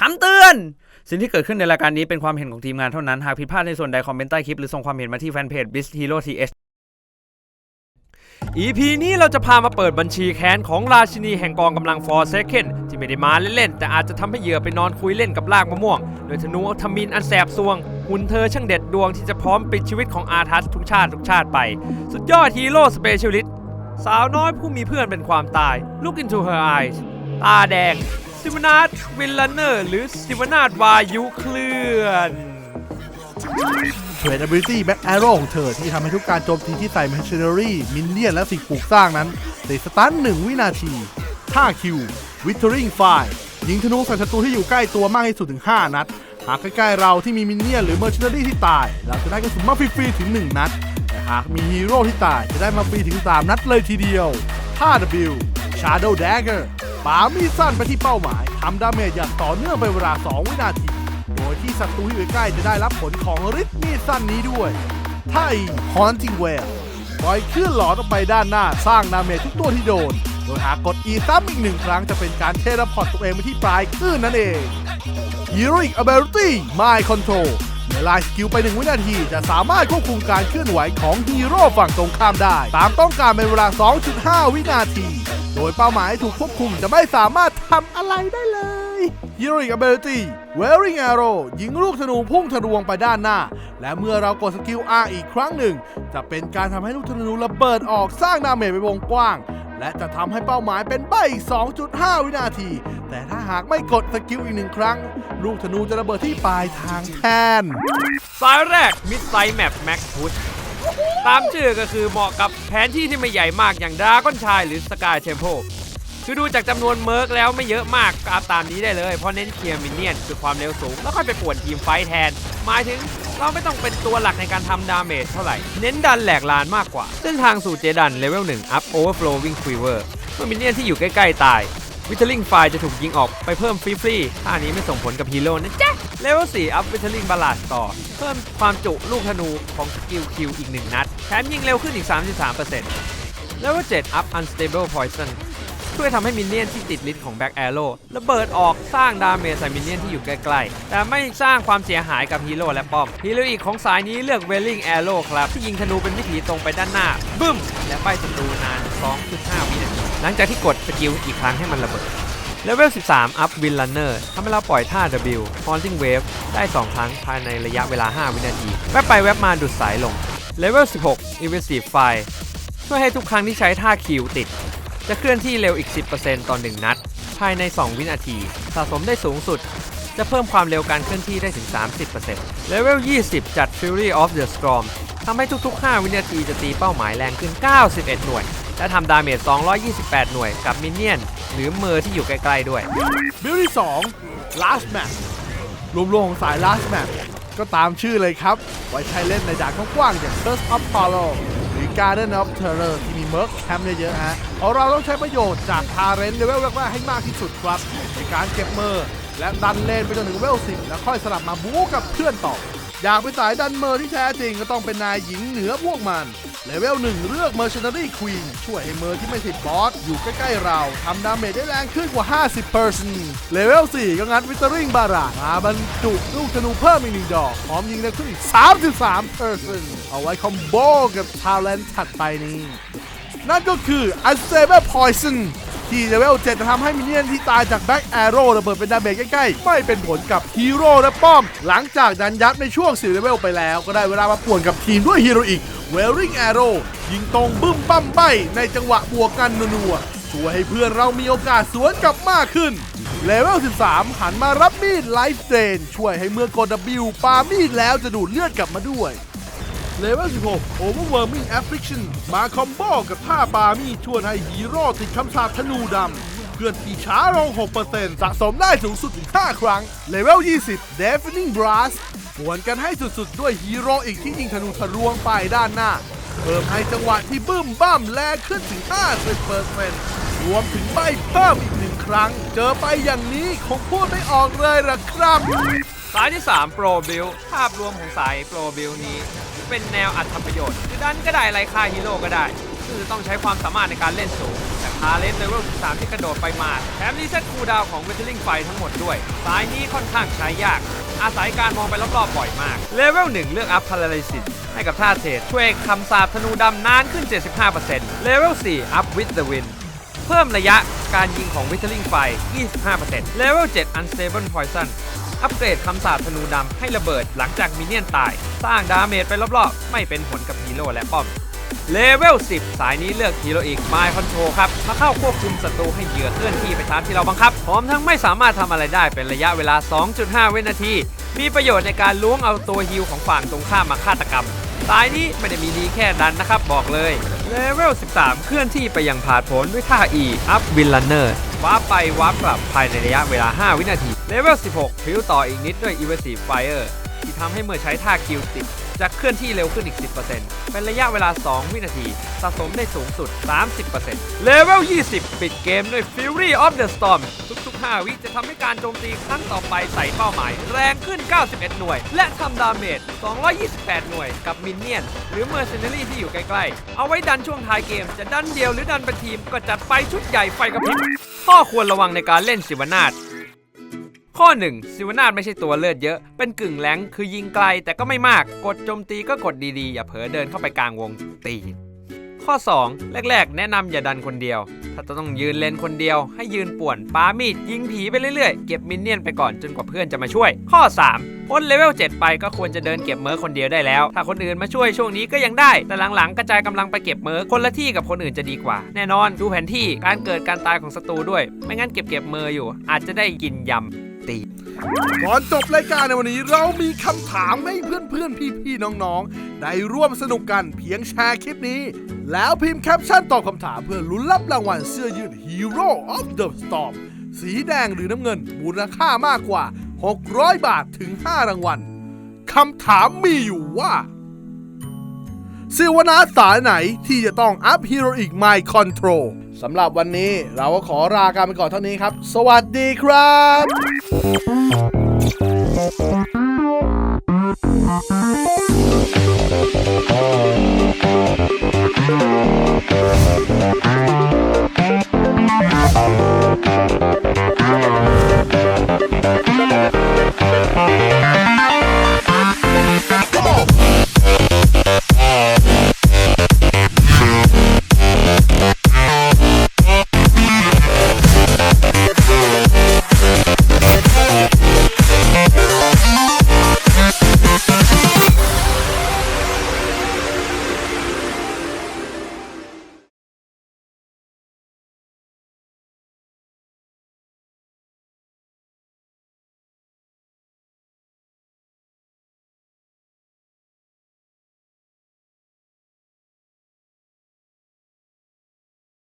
คำเตือน สิ่งที่เกิดขึ้นในรายการนี้เป็นความเห็นของทีมงานเท่านั้น หากผิดพลาดในส่วนใดคอมเมนต์ใต้คลิป หรือส่งความเห็นมาที่แฟนเพจ b i s Hero TH EP นี้เราจะพามาเปิดบัญชีแค้นของราชินีแห่งกองกำลังฟอร์เซเคนที่ไม่ได้มาเล่นๆ แต่อาจจะทำให้เหยื่อไปนอนคุยเล่นกับรากมะม่วง โดยธนูทมินอันแสบซวง หุ่นเธอช่างเด็ดดวงที่จะพร้อมปิดชีวิตของอาทัสทุกชาติทุกชาติไป สุดยอดฮีโร่สเปเชียลิสต์สาวน้อยผู้มีเพื่อนเป็นความตาย Look into her eyes ตาแดง ซิวนาทวิลเลเนอร์ หรือซิวนาทวายุเคลื่อนเทรด ability back arrow ของเธอที่ทำให้ทุกการโจมตีที่ใส่ machinery มินเลียนและสิ่งปลูกสร้างนั้นติดสตันหนึ่งวินาทีท่าคิว withering fire ยิงธนูใส่ศัตรูที่อยู่ใกล้ตัวมากที่สุดถึง 5 นัด หากใกล้ๆเราที่มีมินเลียนหรือ mercenary ที่ตาย เราจะได้กระสุนมาฟรีๆถึง 1 นัด แต่หากมีฮีโร่ที่ตายจะได้มาฟรีถึง 3 นัดเลยทีเดียวท่า W shadow dagger ปามีดสั้นไปที่เป้าหมายทำดาเมจอย่างต่อเนื่องเป็นเวลา 2 วินาที โดยที่ศัตรูที่อยู่ใกล้จะได้รับผลของฤทธิ์มีดสั้นนี้ด้วยไทฮอนจิงเวลปล่อยคลื่นหลอนออกไปด้านหน้าสร้างดาเมจทุกตัวที่โดน โดยหากกด E ซ้ำอีกหนึ่งครั้งจะเป็นการเทเลพอร์ตตัวเองไปที่ปลายคลื่นนั่นเอง Heroic Ability Mind Control เมื่อไลน์สกิลไป1วินาที จะสามารถควบคุมการเคลื่อนไหวของฮีโร่ฝั่งตรงข้ามได้ ตามต้องการเป็นเวลา 2.5 วินาที โดยเป้าหมายถูกควบคุมจะไม่สามารถทำอะไรได้เลย Heroic Ability Wearing Arrow ยิงลูกธนูพุ่งทะลวงไปด้านหน้า และเมื่อเรากดสกิล R อีกครั้งหนึ่ง จะเป็นการทำให้ลูกธนูระเบิดออกสร้างดาเมจไปวงกว้าง และจะทำให้เป้าหมายเป็นใบอีก 2.5 วินาที แต่ถ้าหากไม่กดสกิลอีกหนึ่งครั้ง ลูกธนูจะระเบิดที่ปลายทางแทน สายแรกมิดไซแมปแม็กพุช ตามชื่อก็คือเหมาะกับแผนที่ที่ไม่ใหญ่มากอย่างดาก้อนชายหรือสกายเทมโพคือดูจากจำนวนเมิร์กแล้วไม่เยอะมากก็อาตามนี้ได้เลย เพราะเน้นเคลียร์มินเนี่ยนคือความเร็วสูง แล้วค่อยไปป่วนทีมไฟแทน หมายถึงเราไม่ต้องเป็นตัวหลักในการทำดาเมจเท่าไหร่ เน้นดันแหลกลานมากกว่าเส้นทางสู่เจดันเลเวล1 up overflowing quiver เมื่อมินเนี่ยนที่อยู่ใกล้ ๆ ตายวิทเทอร์ลิงไฟจะถูกยิงออกไปเพิ่มฟรีๆท่านี้ไม่ส่งผลกับฮีโร่นะจ๊ะ เลเวล4อัพวิทเทอร์ลิงบาลาดต่อ เพิ่มความจุลูกธนูของสกิลคิวอีก 1 นัด แถมยิงเร็วขึ้นอีก 33%เลเวล7อัพ unstable poison ช่วยทำให้มินเนี่ยนที่ติดลิสของแบ็กแอโร่ระเบิดออกสร้างดาเมจใส่มินเนี่ยนที่อยู่ใกล้ๆ แต่ไม่สร้างความเสียหายกับฮีโร่และป้อม ฮีโร่อีกของสายนี้เลือกเวลลิงแอโร่ครับ ที่ยิงธนูเป็นวิถีตรงไปด้านหน้า บึ้ม และไปศัตรูนาน 2.5 วินาทีหลังจากที่กดสกิลอีกครั้งให้มันระเบิด เลเวล 13 Up Wind Runner ทำให้เราปล่อยท่า W Haunting Wave ได้ 2 ครั้งภายในระยะเวลา 5 วินาที แวบไปแวบมาดูดสายลง เลเวล 16 Invasive Fire ช่วยให้ทุกครั้งที่ใช้ท่าคิวติด จะเคลื่อนที่เร็วอีก 10%ต่อ 1 นัด ภายใน 2 วินาที สะสมได้สูงสุด จะเพิ่มความเร็วการเคลื่อนที่ได้ถึง 30%เลเวล 20 จัด Fury of the Storm ทำให้ทุกๆ 5 วินาทีจะตีเป้าหมายแรงขึ้น 91 หน่วย และทำดาเมจ 228 หน่วยกับมินเนี่ยน หรือเมอร์ที่อยู่ใกล้ๆด้วย บิลที่2 last match รวมๆของสาย last map ก็ตามชื่อเลยครับ ไว้ใช้เล่นในด่านกว้างๆอย่าง Curse of Hollow หรือ Garden of Terror ที่มีเมิร์กแคมเยอะๆฮะเราเราต้องใช้ประโยชน์จากทาเรนเลเวลแรกๆให้มากที่สุดครับ ในการเก็บเมอร์ และดันเลนไปจนถึงเลเวล10แล้วค่อยสลับมาบู๊กับเพื่อนต่อ อยากเป็นสายดันเมอร์ที่แท้จริงก็ต้องเป็นนายหญิงเหนือพวกมัน เลเวลหนึ่งเลือก Mercenary Queen ช่วยให้เมอร์ที่ไม่ติดบอส อยู่ใกล้ ๆ เราทำดาเมจได้แรงขึ้นกว่า 50%เลเวล 4 ก็งัด Withering Barrage มาบรรจุลูกธนูเพิ่มอีกหนึ่งดอก พร้อมยิงได้ขึ้นอีก 33%เอาไว้คอมโบกับ Talent ถัดไปนี้ นั่นก็คือ Unstable Poison ที่เลเวล 7 จะทำให้มินเนี่ยนที่ตายจากแบ็กแอโร่ระเบิดเป็นดาเมจใกล้ๆ ไม่เป็นผลกับฮีโร่และป้อม หลังจากดันยับในช่วง4เลเวลไปแล้ว ก็ได้เวลามาป่วนกับทีมด้วยฮีโร่อีก Wearing Arrow ยิงตรงบึ้มปั้มใบในจังหวะบวกกันนัวๆช่วยให้เพื่อนเรามีโอกาสสวนกลับมากขึ้นเลเวล 13 หันมารับมีดไลฟ์เ a นช่วยให้เมื่อกด W ปามีดแล้วจะดูดเลือดกลับมาด้วยเลเวล 16 Overwhelming Affliction มาคอมโบกับท่าปามีช่วยให้ฮีโร่ติดคำสาปธนูดำ เพื่อนที่ช้าลง 6%สะสมได้สูงสุดถึง 5 ครั้ง เลเวล 20 Deafening Blast หวนกันให้สุดๆ ด้วยฮีโร่อีกที่ยิงธนูทะลวงไปด้านหน้า เพิ่มให้จังหวะที่บึ้มบ้ามแรงขึ้นถึง 50%รวมถึงใบเพิ่มอีกหนึ่งครั้ง เจอไปอย่างนี้คงพูดไม่ออกเลยล่ะครับ สายที่ 3 Pro Build ภาพรวมของสาย Pro Build นี้ เป็นแนวอัตประโยชน์ คือดันก็ได้ไรค่าฮีโร่ก็ได้ คือต้องใช้ความสามารถในการเล่นสูง แต่ทาเลนเลเวล13 ที่กระโดดไปมาแถมรีเซ็ตคูดาวของเวทเทอร์ลิงไฟทั้งหมดด้วย สายนี้ค่อนข้างใช้ยาก อาศัยการมองไปรอบๆบ่อยมาก เลเวล 1 เลือกอัพพาราลิซิสให้กับท่าเทรดช่วยคำสาปธนูดำนานขึ้น 75%เลเวล 4 อัพวิดเดอะวินเพิ่มระยะการยิงของ Withering Fire 25%เลเวล 7 Unstable Poison อัปเกรดคำสาปธนูดำให้ระเบิดหลังจากมินเนี่ยนตาย สร้างดาเมจไปรอบๆ ไม่เป็นผลกับฮีโร่และป้อม เลเวล 10 สายนี้เลือกฮีโรอีก m ม c คอนโทรครับ มาเข้าควบคุมศัตรูให้เหยื่อเคลื่อนที่ไปตามที่เราบังคับ พร้อมทั้งไม่สามารถทำอะไรได้เป็นระยะเวลา 2.5 วินาที มีประโยชน์ในการล้วงเอาตัวฮิลของฝั่งตรงข้ามมาฆาตกรรม สายนี้ไม่ได้มีดีแค่ดันนะครับบอกเลย เลเวล 13 เคลื่อนที่ไปยังผาดผลด้วยท่า E อัพวินลันเนอร์วาร์ปไปวาร์ปกลับภายในระยะเวลา 5 วินาที เลเวล 16พิ้วต่ออีกนิดด้วย Evasive Fire ที่ทำให้เมื่อใช้ท่าคิว10 จะเคลื่อนที่เร็วขึ้นอีก 10%เป็นระยะเวลา 2 วินาที สะสมได้สูงสุด 30%เลเวล 20 ปิดเกมด้วย Fury of the Storm ทุกๆ 5 วิจะทำให้การโจมตีครั้งต่อไปใส่เป้าหมาย แรงขึ้น 91 หน่วย และทำดาเมจ 228 หน่วยกับมินเนี่ยน หรือเมอร์เซน a รี่ที่อยู่ใกล้ๆ เอาไว้ดันช่วงท้ายเกม จะดันเดียวหรือดันเป็นทีมก็จัดไปชุดใหญ่ไฟกระพริบข้อควรระวังในการเล่นสิวนาถ ข้อ 1 ซิวนาทไม่ใช่ตัวเลือดเยอะ เป็นกึ่งแรงคือยิงไกลแต่ก็ไม่มาก กดโจมตีก็กดดีๆ อย่าเผลอเดินเข้าไปกลางวงตีข้อ 2 แรก ๆ แนะนำอย่าดันคนเดียว ถ้าจะต้องยืนเลนคนเดียว ให้ยืนป่วนปามีดยิงผีไปเรื่อยๆ เก็บมินเนี่ยนไปก่อนจนกว่าเพื่อนจะมาช่วย ข้อ 3 พ้นเลเวล 7 ไปก็ควรจะเดินเก็บเมอร์คนเดียวได้แล้ว ถ้าคนอื่นมาช่วยช่วงนี้ก็ยังได้ แต่หลังๆ กระจายกำลังไปเก็บเมอร์คนละที่กับคนอื่นจะดีกว่า แน่นอนดูแผนที่การเกิดการตายของศัตรูด้วย ไม่งั้นเก็บเก็บเมอร์อยู่ อาจจะได้กินยำ ก่อนจบรายการในวันนี้เรามีคำถามให้เพื่อนๆ พี่ๆ น้องๆ ได้ร่วมสนุกกันเพียงแชร์คลิปนี้ แล้วพิมพ์แคปชั่นตอบคำถามเพื่อลุ้นรับรางวัลเสื้อยืด Hero of the Storm สีแดงหรือน้ำเงินมูลค่ามากกว่า 600 บาทถึง 5 รางวัลคำถามมีอยู่ว่า ซิวนาสายไหนที่จะต้องอัพฮีโรอีกไมค์คอนโทรลสำหรับวันนี้เราก็ขอลาการไปก่อนเท่านี้ครับ สวัสดีครับ